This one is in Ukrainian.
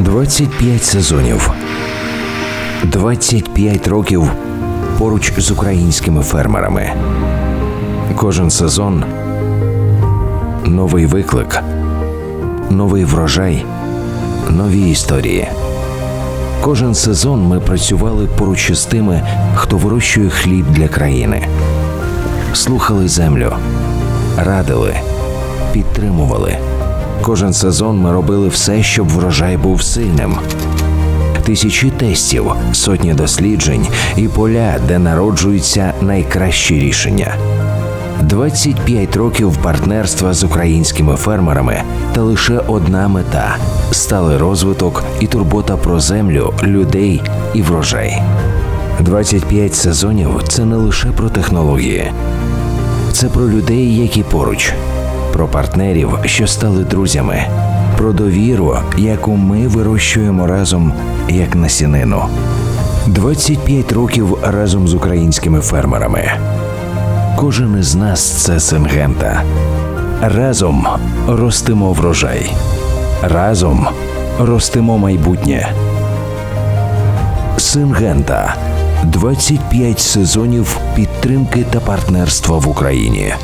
25 сезонів. 25 років поруч з українськими фермерами. Кожен сезон новий виклик, новий врожай, нові історії. Кожен сезон ми працювали поруч із тими, хто вирощує хліб для країни. Слухали землю, радили, підтримували. Кожен сезон ми робили все, щоб врожай був сильним. Тисячі тестів, сотні досліджень і поля, де народжуються найкращі рішення. 25 років партнерства з українськими фермерами та лише одна мета стали розвиток і турбота про землю, людей і врожай. 25 сезонів це не лише про технології, це про людей, які поруч, про партнерів, що стали друзями, про довіру, яку ми вирощуємо разом як насінину. 25 років разом з українськими фермерами. Кожен із нас це Сингента. Разом ростимо врожай. Разом ростимо майбутнє. Сингента 25 сезонів підтримки та партнерства в Україні.